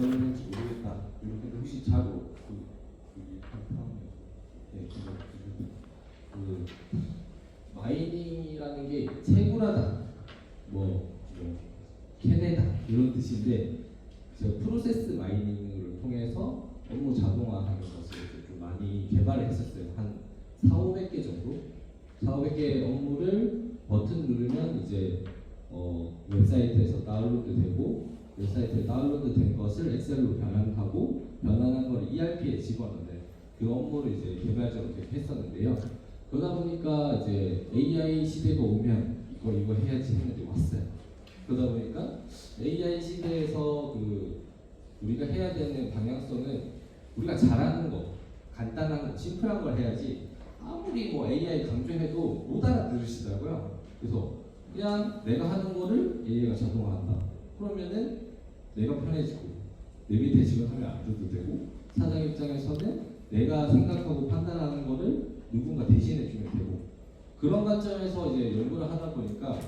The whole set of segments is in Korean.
건지 모르겠다. 이렇게 혹시 자료 그 한편 네, 그거 그 마이닝이라는 게 채굴하다, 뭐, 뭐 캐내다 이런 뜻인데 저 프로세스 마이닝을 통해서 업무 자동화하는 것을 좀 많이 개발을 했었어요. 한 4, 500개 정도. 4, 500개 업무를 버튼 누르면 이제 어, 웹사이트에서 다운로드 되고 웹사이트에 다운로드 된 것을 엑셀로 변환하고 변환한 걸 ERP에 집어넣는 그 업무를 이제 이렇게 했었는데요. 그러다 보니까 이제 AI 시대가 오면 이거 이거 해야지 했는데 왔어요. 그러다 보니까 AI 시대에서 그 우리가 해야 되는 방향성은 우리가 잘하는 거, 간단한 거, 심플한 걸 해야지 아무리 뭐 AI 강조해도 못 알아들으시더라고요. 그래서 그냥 내가 하는 거를 AI가 자동화한다. 그러면은 내가 편해지고 내 밑에 직원 하면 안 줘도 되고 사장 입장에서는 내가 생각하고 판단하는 거를 누군가 대신해 주면 되고 그런 관점에서 이제 연구를 하다 보니까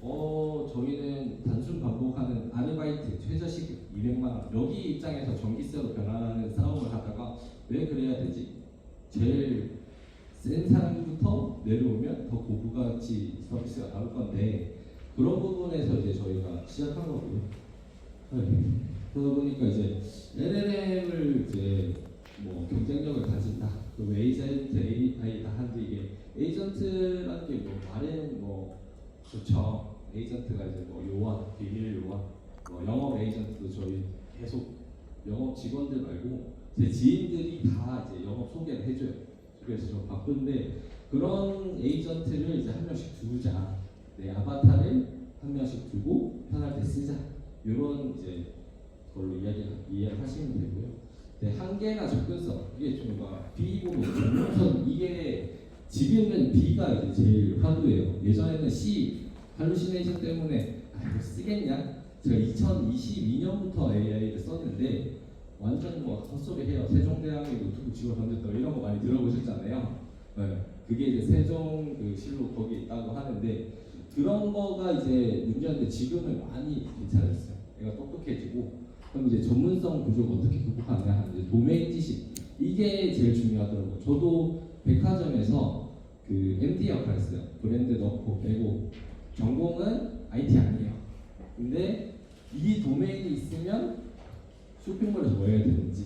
어 저희는 단순 반복하는 아르바이트 최저시급 200만 원 여기 입장에서 전기세로 변환하는 싸움을 하다가 왜 그래야 되지? 제일 센 사람부터 내려오면 더 고부가치 서비스가 나올 건데 그런 부분에서 이제 저희가 시작한 거고요. 네. 그러다 보니까 이제 LLM을 이제 뭐 경쟁력을 가진다. 그 에이전트 AI다 하는데 이게 에이전트라는 게 뭐 말은 뭐 좋죠. 에이전트가 이제 뭐 요원, 비밀 요원, 뭐 영업 에이전트도 저희 계속 영업 직원들 말고 제 지인들이 다 이제 영업 소개를 해줘요. 그래서 좀 바쁜데 그런 에이전트를 이제 한 명씩 두자. 내 아바타를 한 명씩 두고 편할 때 쓰자. 이런 이제 걸로 이야기 이해하시면 되고요. 네, 한계나 접근성 이게 좀막 B보고 전문성 이게 지금은 B가 이제 제일 화두예요. 예전에는 C 할루시네이션 때문에 아 이거 쓰겠냐? 제가 2022년부터 AI를 썼는데 완전 뭐 헛소리 해요. 세종대왕에 노트북 던졌다 이런 거 많이 들어보셨잖아요. 네, 그게 이제 세종 그 실로 거기 있다고 하는데 그런 거가 이제 문제인데 지금은 많이 괜찮았어요. 얘가 똑똑해지고 그럼 이제 전문성 부족 어떻게 극복하냐 하는 도메인 지식 이게 제일 중요하더라고요. 저도 백화점에서 그 MD 역할 했어요. 브랜드 넣고 빼고 전공은 IT 아니에요. 근데 이 도메인이 있으면 쇼핑몰에서 뭐 해야 되는지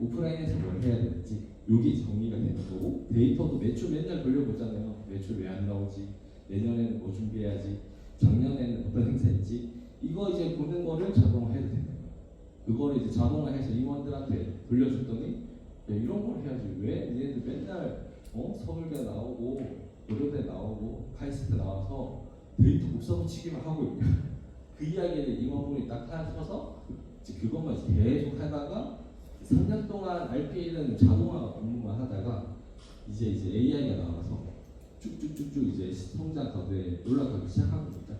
오프라인에서 뭘 해야 되는지 여기 정리가 되는 거고 데이터도 매출 맨날 돌려보잖아요. 매출 왜 안 나오지? 내년에는 뭐 준비해야지? 작년에는 어떤 행사 있지? 이거 이제 보는 거를 자동화해도 거예요. 그거를 이제 자동화해서 임원들한테 돌려줬더니 야, 이런 걸 해야지 왜 얘네들 맨날 어 서울대 나오고 의료대 나오고 카이스트 나와서 데이터 복사 붙이기만 하고 있고 그 이야기를 임원분이 딱 이제 그것만 계속 하다가 3년 동안 RPA는 자동화 업무만 하다가 이제 이제 AI가 나와서 쭉쭉쭉쭉 이제 성장 가도에 올라가기 시작한 겁니다.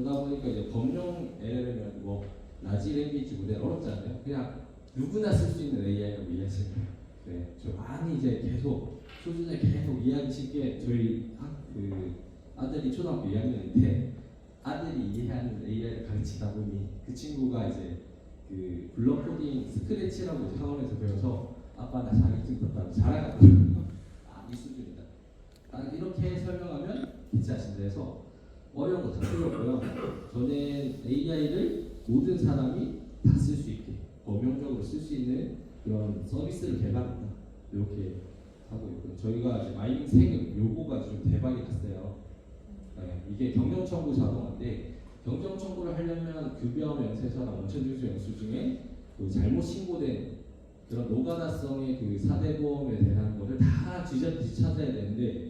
그러다 보니까 이제 범용 LLM이라는 뭐 라지 랭귀지 모델 어렵잖아요. 그냥 누구나 쓸 수 있는 AI라고 이해하시면 돼요. 네, 저 많이 이제 계속 수준을 계속 이해하기 쉽게 저희 학, 그 아들이 초등학교 2학년인데 아들이 이해하는 AI를 가르치다 보니 그 친구가 이제 그 블록 코딩 스크래치라고 학원에서 배워서 아빠 나 자격증 땄다고 자랑하더라고요. 아, 이 수준이다. 아, 이렇게 설명하면 괜찮으신데 해서 어려운 거다 없고요. 저는 AI를 모든 사람이 다 쓸 수 있게 범용적으로 쓸 수 있는 그런 서비스를 개발한다. 이렇게 하고 있고요. 저희가 이제 마이닝 세금 요거가 좀 대박이 났어요. 네, 이게 경영 청구 자동화인데 경영 청구를 하려면 급여 명세서나 원천징수 영수 중에 그 잘못 신고된 그런 노가다성의 그 사대보험에 대한 거를 다 뒤졌듯이 찾아야 되는데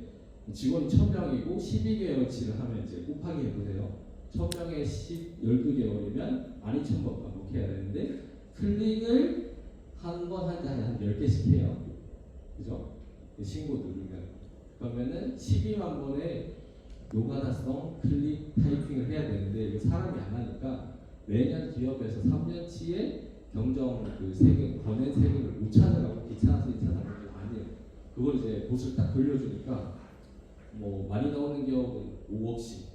직원이 1000명이고 12개월치를 하면 이제 곱하기 해보세요. 1000명에 10, 12개월이면 12,000번 반복해야 되는데 클릭을 한번한 달에 한 10개씩 해요. 그죠? 그 신고 누르면. 그러면은 12만 번의 노가다성 클릭 타이핑을 해야 되는데 이거 사람이 안 하니까 매년 기업에서 3년치의 경정 그 세금, 권해 세금을 못 찾아가고 귀찮아서 이 찾아가는 게 아니에요. 그걸 이제 보스를 딱 돌려주니까 뭐 많이 나오는 기업은 5억씩,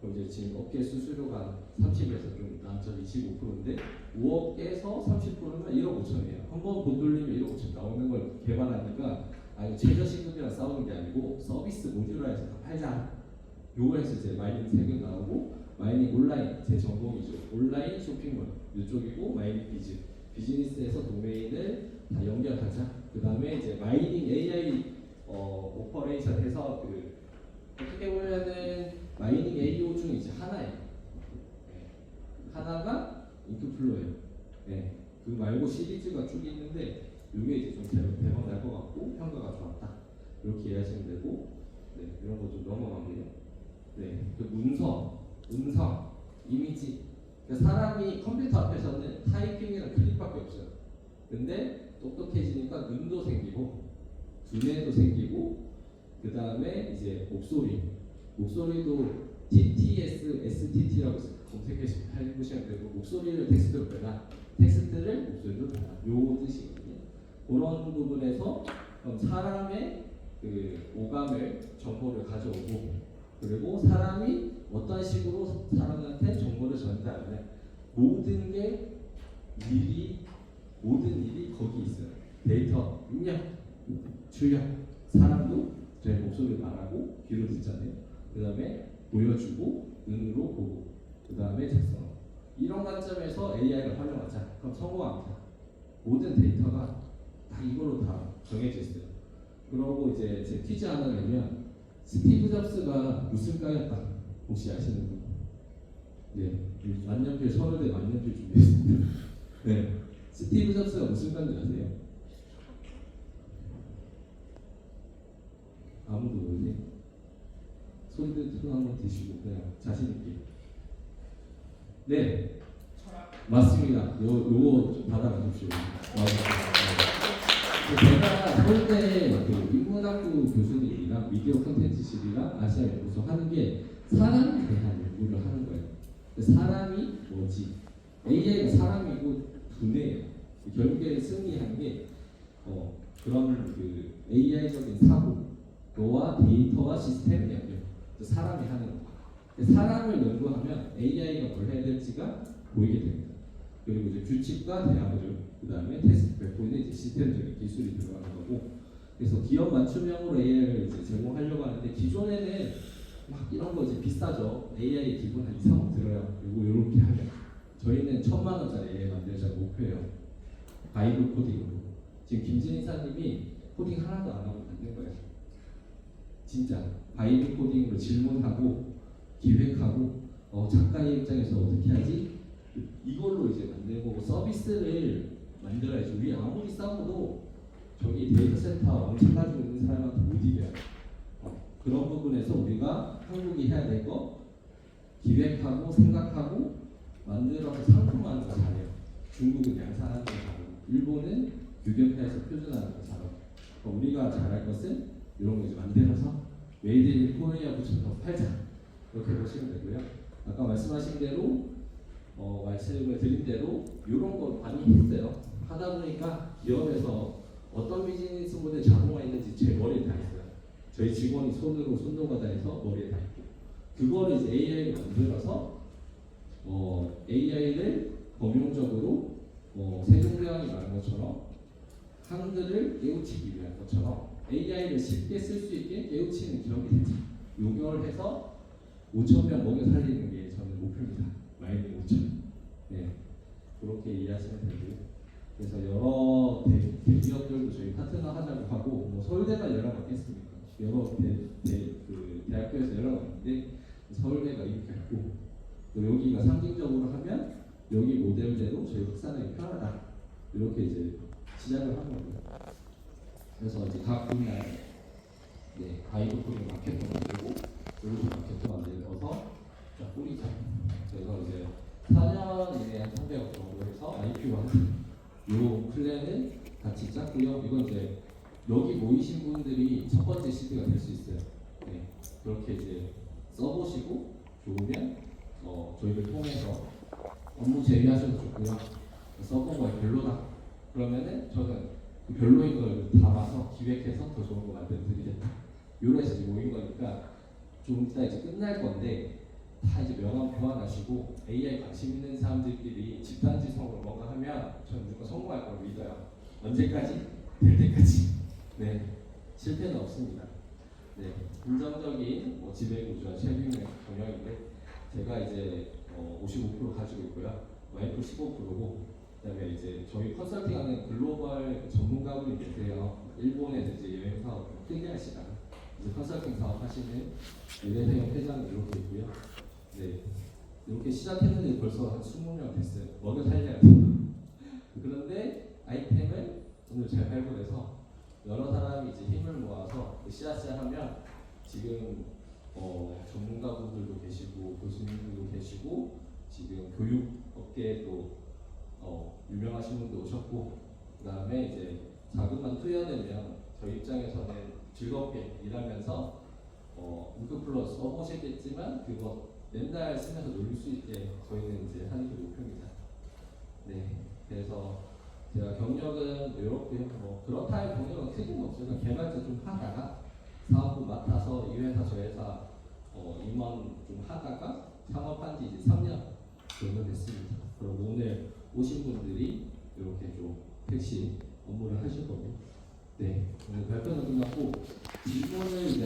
그럼 이제 지금 업계 수수료가 30에서 좀 나한테 25%인데 5억에서 30%면 1억 5천이에요. 한 번 못 돌리면 1억 5천 나오는 걸 개발하니까 아 이거 최저시급이랑 싸우는 게 아니고 서비스 모듈화해서 다 팔자. 요거 해서 이제 마이닝 세금 나오고 마이닝 온라인 제 전공이죠. 온라인 쇼핑몰 이쪽이고 마이닝 비즈 비즈니스에서 도메인을 다 연결하자. 그 다음에 이제 마이닝 AI 어, 오퍼레이션에서 그 어떻게 보면은 마이닝 AO 중 이제 하나예요. 네. 하나가 인크플로예요. 네. 그 말고 시리즈가 쭉 있는데 이게 이제 좀 대- 대박 날 것 같고 평가가 좋았다. 이렇게 이해하시면 되고 네, 이런 거 좀 넘어가고요. 네, 그 문서, 음성, 이미지. 그러니까 사람이 컴퓨터 앞에서는 타이핑이랑 클릭밖에 없어요. 근데 똑똑해지니까 눈도 생기고 두뇌도 생기고 그 다음에 이제 목소리 목소리도 TTS, STT라고 검색해 보시면 되고 목소리를 텍스트로 빼라 텍스트를 목소리로 빼라 요 뜻이거든요. 그런 부분에서 사람의 그 오감을 정보를 가져오고 그리고 사람이 어떤 식으로 사람한테 정보를 전달하냐. 모든 게 일이 모든 일이 거기 있어요. 데이터 입력 출력 사람도 제 목소리를 말하고 귀로 듣잖아요 그 다음에 보여주고 눈으로 보고 그 다음에 작성. 이런 관점에서 AI를 활용하자. 그럼 성공합니다. 모든 데이터가 다 이걸로 다 정해져 있어요. 그러고 이제 제 퀴즈 하나 내면 스티브 잡스가 무슨 과였다. 혹시 아시는 분? 네. 만년필 서울대 만년필 준비했습니다. 네. 스티브 잡스가 무슨 과인지 아세요? 아무도 모르지? 손들 손 한번 드시고 그냥 자신 있게. 네, 맞습니다. 요 요거 좀 받아가십시오. 맞아요. 제가 서울대 그 인문학부 교수님이랑 미디어 콘텐츠실이랑 아시아 연구소 하는 게 사람에 대한 연구를 하는 거예요. 사람이 뭐지? AI가 사람이고 두뇌예요. 결국에 승리한 게 어, 그런 그 AI적인 사고 너와 데이터와 시스템의 연결 그 사람이 하는 거. 사람을 연구하면 AI가 뭘 해야 될지가 보이게 됩니다. 그리고 이제 규칙과 대화를 그 다음에 테스트 뱉고는 이제 시스템적인 기술이 들어가는 거고. 그래서 기업 맞춤형으로 AI를 이제 제공하려고 하는데 기존에는 막 이런 거 이제 비싸죠. AI 기본 한 2, 3억 들어요 그리고 이렇게 하면 저희는 천만 원짜리 AI 만들자 목표예요. 바이브 코딩으로. 지금 김진희 사님이 코딩 하나도 안 하고 만든 거예요 진짜 바이브 코딩으로 질문하고 기획하고 어, 작가의 입장에서 어떻게 하지? 이걸로 이제 만들고 서비스를 만들어야지. 우리 아무리 싸워도 저기 데이터 센터 왕창 가지고 있는 사람한테 못 이겨요. 어, 그런 부분에서 우리가 한국이 해야 될 거 기획하고 생각하고 만들어서 상품화하는 거 잘해요. 중국은 양산하는 거 잘하고 일본은 규격화해서 표준화하는 거 잘하고 그러니까 우리가 잘할 것은 이런 거 이제 만들어서 메이드 인 코리아 붙여서 팔자 그렇게 보시면 되고요. 아까 말씀하신 대로 어, 말씀을 드린 대로 이런 거 많이 했어요. 하다 보니까 기업에서 어떤 비즈니스 모델 자동화했는지 제 머리에 다 있어요. 저희 직원이 손으로 손노가다 해서 머리에 다 있고 그거를 이제 AI를 만들어서 어, AI를 범용적으로 어, 세종대왕이 말한 것처럼 한글을 깨우치기 위한 것처럼 AI를 쉽게 쓸 수 있게 깨우치는 기업이 되자. 요걸 해서 5천 명 먹여 살리는 게 저는 목표입니다. 마이닝 5천. 네, 그렇게 이해하시면 되고요. 그래서 여러 대, 대기업들도 저희 파트너 하자고 하고 뭐 서울대가 연락 왔겠습니까? 여러 대, 대, 그 대학교에서 연락 왔는데 서울대가 이렇게 했고 또 여기가 상징적으로 하면 여기 모델대로 저희 확산하기 편하다. 이렇게 이제 시작을 한 거고요. 그래서 이제 각 분야에 네, 가이드 코딩 마케터 만들고 이렇게 마케터 만들어서 자 뿌리자. 그래서 이제 4년 이내 한 300억 정도 해서 IPO 요 플랜을 같이 짰고요. 이건 이제 여기 모이신 분들이 첫 번째 시드가 될 수 있어요. 네, 그렇게 이제 써보시고 좋으면 어, 저희를 통해서 업무 제휴하셔도 좋고요. 써본 거 별로다. 그러면은 저는 그 별로인 걸 담아서 기획해서 더 좋은 거 만들어 드리겠다. 요런 식으로 모인 거니까 좀 이따 이제 끝날 건데 다 이제 명함 교환하시고 AI 관심 있는 사람들끼리 집단지성으로 뭔가 하면 저는 무조건 성공할 걸 믿어요. 언제까지? 될 때까지. 네, 실패는 없습니다. 네, 긍정적인 뭐 지배구조와 책임의 경영인데 제가 이제 어, 55% 가지고 있고요. 와이프 15%고 그다음에 이제 저희 컨설팅하는 글로벌 전문가분이 계세요. 일본에서 이제 여행 사업 크게 하시다가 이제 컨설팅 사업 하시는 유대세영 회장이 이렇게 있고요. 네, 이렇게 시작했는데 벌써 한 20명 됐어요. 먹여 살려야 돼요. 그런데 아이템을 오늘 잘 발굴해서 여러 사람이 이제 힘을 모아서 씨앗을 하면 지금 어, 전문가분들도 계시고 교수님들도 계시고 지금 교육 업계에도 어, 유명하신 분도 오셨고 그 다음에 이제 자금만 투여되면 저희 입장에서는 즐겁게 일하면서 어, 우크 플러스 써보시겠지만 그거 맨날 쓰면서 놀릴 수 있게 저희는 이제 하는 게 목표입니다. 네, 그래서 제가 경력은 이렇게 뭐 그렇다 할 경력은 크게는 없어요. 그냥 개발자 좀 하다가 사업부 맡아서 이 회사 저 회사 어, 임원 좀 하다가 창업한 지 이제 3년 정도 됐습니다. 그럼 오늘 오신 분들이 이렇게 좀 택시 업무를 하실 거고. 네, 오늘 발표는 끝났고 질문을 이제